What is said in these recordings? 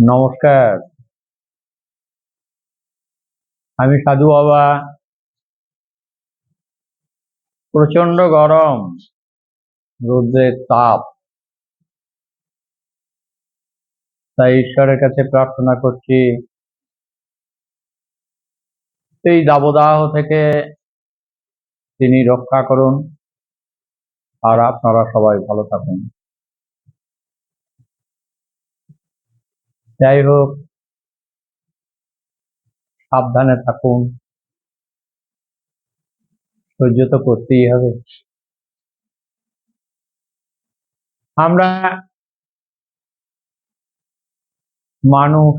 নমস্কার। আমি সাধু বাবা। প্রচণ্ড গরম রোদ্রের তাপ। তাই ঈশ্বরের কাছে প্রার্থনা করছি, এই দাবদাহ থেকে তিনি রক্ষা করুন। আর আপনারা সবাই ভালো থাকুন। যাই হোক সাবধানে থাকুন। সহ্য তো করতেই হবে। আমরা মানুষ।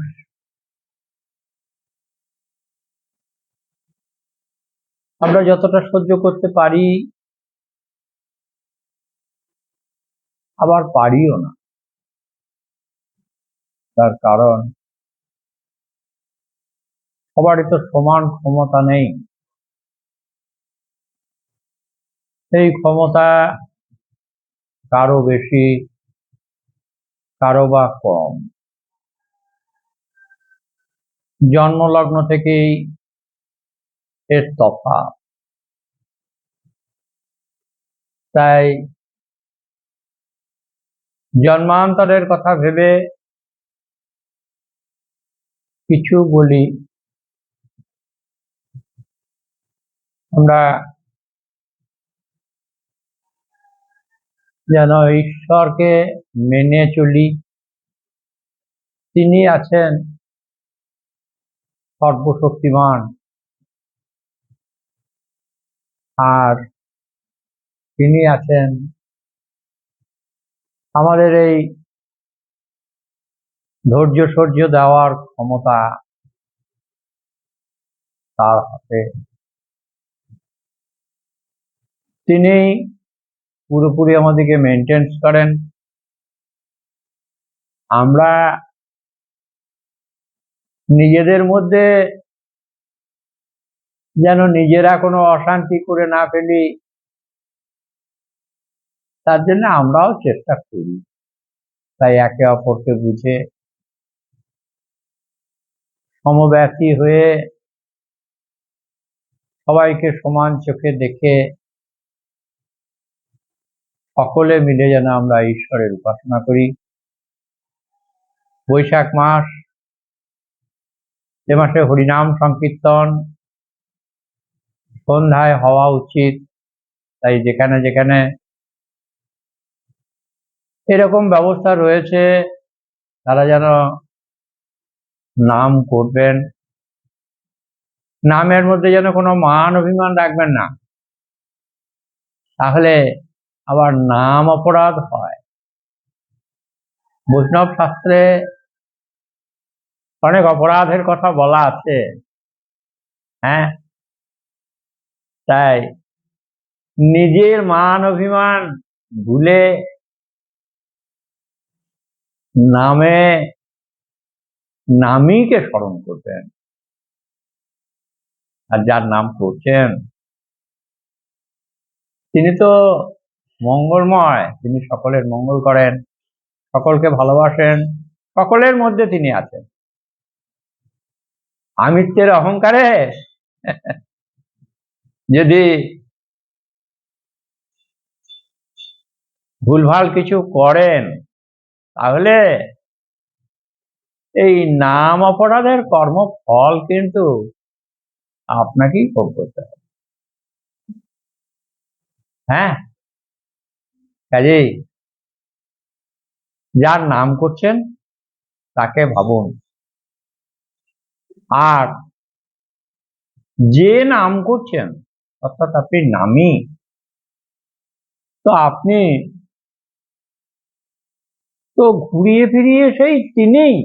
আমরা যতটা সহ্য করতে পারি, আবার পারিও না। তার কারণ সবারই তো সমান ক্ষমতা নেই। সেই ক্ষমতা কারও বেশি, কারও বা কম। জন্মলগ্ন থেকেই এর তফাৎ। তাই জন্মান্তরের কথা ভেবে কিছু বলি। আমরা যেন ঈশ্বরকে মেনে চলি। তিনি আছেন সর্বশক্তিমান। আর তিনি আছেন আমাদের এই ধৈর্য সহ্য দেওয়ার ক্ষমতা তার হাতে। তিনি পুরোপুরি আমাদেরকে মেনটেন্স করেন। আমরা নিজেদের মধ্যে যেন নিজেরা কোনো অশান্তি করে না ফেলি, তার জন্য আমরাও চেষ্টা করি। তাই একে অপরকে বুঝে সমব্যথী হয়ে সবাইকে সমান চোখে দেখে সকলে মিলে যেন আমরা ঈশ্বরের উপাসনা করি। বৈশাখ মাস, এ মাসে হরিনাম সংকীর্তন, সন্ধ্যায় হওয়া উচিত। তাই যেখানে যেখানে এরকম ব্যবস্থা রয়েছে, তারা যেন নাম করবেন। নামের মধ্যে যেন কোনো মান অভিমান রাখবেন না। তাহলে আবার নাম অপরাধ হয়। বৈষ্ণব শাস্ত্রে অনেক অপরাধের কথা বলা আছে। হ্যাঁ? তাই নিজের মান অভিমান ভুলে নামে নামীকে স্মরণ করবেন। আর যার নাম করছেন, তিনি তো মঙ্গলময়, তিনি সকলের মঙ্গল করেন, সকলকে ভালোবাসেন, সকলের মধ্যে তিনি আছেন। আমিত্বের অহংকারে যদি ভুলভাল কিছু করেন, তাহলে এই নাম অপরাধের কর্মফল কিন্তু আপনাকেই ভোগ করতে হবে। হ্যাঁ? কাজেই যার নাম করছেন, তাকে ভাবুন। আর যে নাম করছেন, অর্থাৎ আপনি নামই তো আপনি তো ঘুরিয়ে ফিরিয়ে সেই তিনিই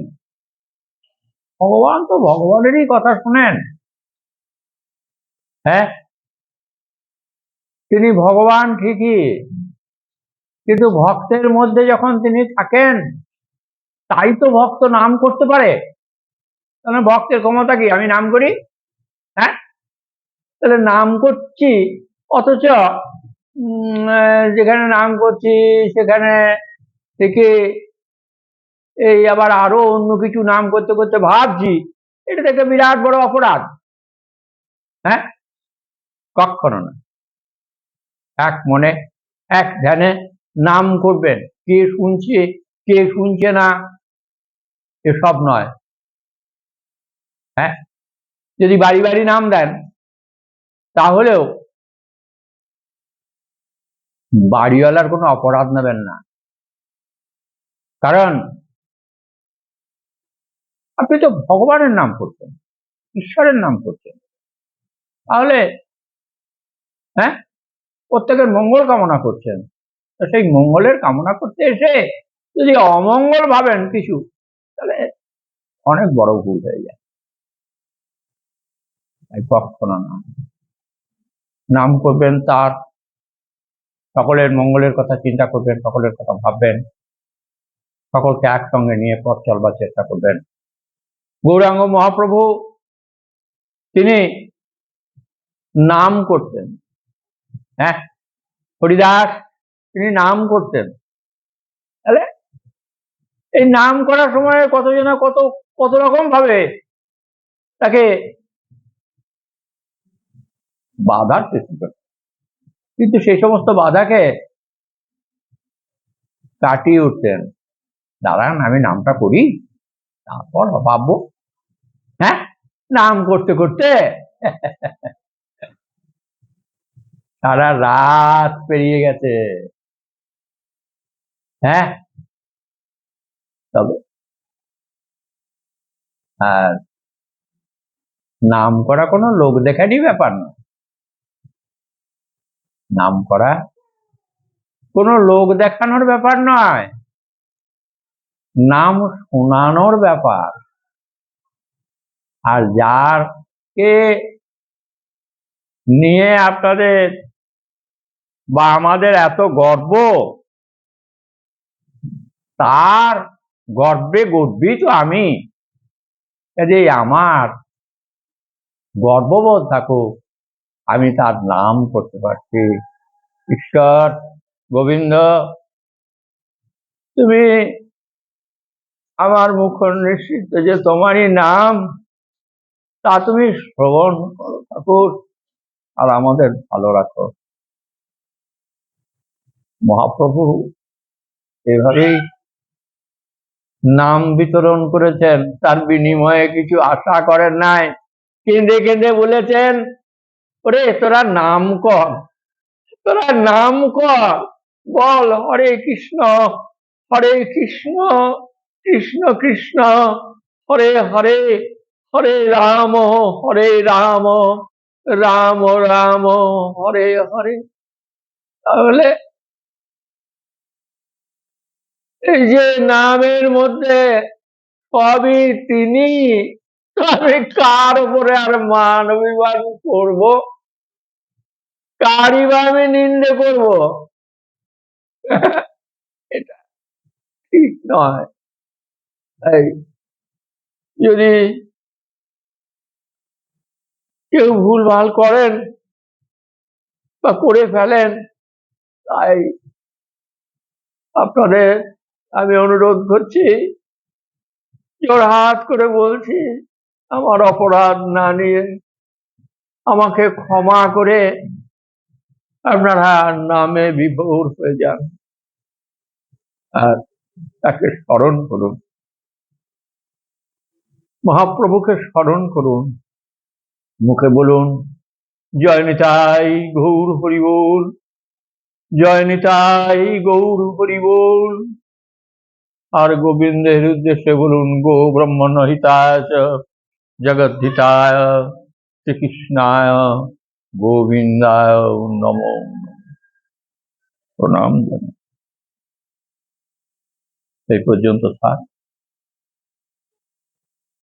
ভগবান তো ভগবানেরই কথা শুনেন। হ্যাঁ? তিনি ভগবান ঠিকই। কিন্তু ভক্তের মধ্যে যখন তিনি থাকেন, তাই তো ভক্ত নাম করতে পারে। তাহলে ভক্তের ক্ষমতা কি? আমি নাম করি? হ্যাঁ? তাহলে নাম করছি, অথচ যেখানে নাম করছি, সেখানে থেকে এই আবার আরও অন্য কিছু নাম করতে করতে ভাবছি, এটা থেকে বিরাট বড় অপরাধ। হ্যাঁ? কখনো না। এক মনে, এক ধ্যানে নাম করবেন, কে শুনছে কে শুনছে না, এসব নয়। হ্যাঁ? যদি বাড়ি বাড়ি নাম দেন, তাহলেও বাড়িওয়ালার কোনো অপরাধ নেবেন না। কারণ আপনি তো ভগবানের নাম করছেন, ঈশ্বরের নাম করছেন। তাহলে হ্যাঁ? প্রত্যেকের মঙ্গল কামনা করছেন। তো সেই মঙ্গলের কামনা করতে এসে যদি অমঙ্গল ভাবেন কিছু, তাহলে অনেক বড় ভুল হয়ে যায়। তাই নাম করবেন তার, সকলের মঙ্গলের কথা চিন্তা করবেন, সকলের কথা ভাববেন, সকলকে একসঙ্গে নিয়ে পথ চলবার চেষ্টা করবেন। গৌরাঙ্গ মহাপ্রভু তিনি নাম করতেন। হ্যাঁ? হরিদাস, তিনি নাম করতেন। তাহলে এই নাম করার সময় কতজনা কত কত রকম ভাবে তাকে বাধার সৃষ্টি করে। কিন্তু সেই সমস্ত বাধাকে কাটিয়ে উঠতেন। দাঁড়ান, আমি নামটা করি, তারপর ভাববো হ্যাঁ? নাম করতে করতে। সারা রাত পেরিয়ে গেছে। হ্যাঁ? তবে। আর নাম করা কোনো লোক দেখারই ব্যাপার না। নাম করা কোনো লোক দেখানোর ব্যাপার নয়। নাম শোনানোর ব্যাপার। আর যার কে নিয়ে আপনাদের বা আমাদের এত গর্ব, তার গর্বে গর্বিত আমি। কাজে আমার গর্ববোধ থাকুক আমি তার নাম করতে পারছি। ঈশ্বর গোবিন্দ, তুমি আমার মুখ নিশ্চিত যে তোমারই নাম তা তুমি শ্রবণ করো ঠাকুর, আর আমাদের ভালো রাখো। মহাপ্রভু এভাবেই নাম বিতরণ করেছেন, তার বিনিময়ে কিছু আশা করেন নাই। কেঁদে কেঁদে বলেছেন, ওরে, তোরা নাম কর, তোরা নাম কর। বল, হরে কৃষ্ণ হরে কৃষ্ণ কৃষ্ণ কৃষ্ণ, হরে হরে। হরে রাম হরে রাম রাম রাম, হরে হরে। তাহলে এই যে নামের মধ্যে সবই তিনি, আমি কার উপরে আর মান অভিমান করব? কারই বা আমি নিন্দে করব? এটা ঠিক নয়। যদি কেউ ভুলভাল করেন বা করে ফেলেন, তাই আপনাদের আমি অনুরোধ করছি, জোর হাত করে বলছি, আমার অপরাধ না নিয়ে আমাকে ক্ষমা করে আপনারা নামে বিভোর হয়ে যান। আর তাকে স্মরণ করুন। মহাপ্রভুকে স্মরণ করুন। মুখে বলুন, জয় নিতাই গৌর হরিবোল জয় নিতাই গৌর হরিবোল আর গোবিন্দের উদ্দেশ্যে বলুন, গো ব্রহ্মণ হিতায় জগৎ শ্রীকৃষ্ণায়, গোবিন্দায় নমো। প্রণাম জানাই। এই পর্যন্ত থাক।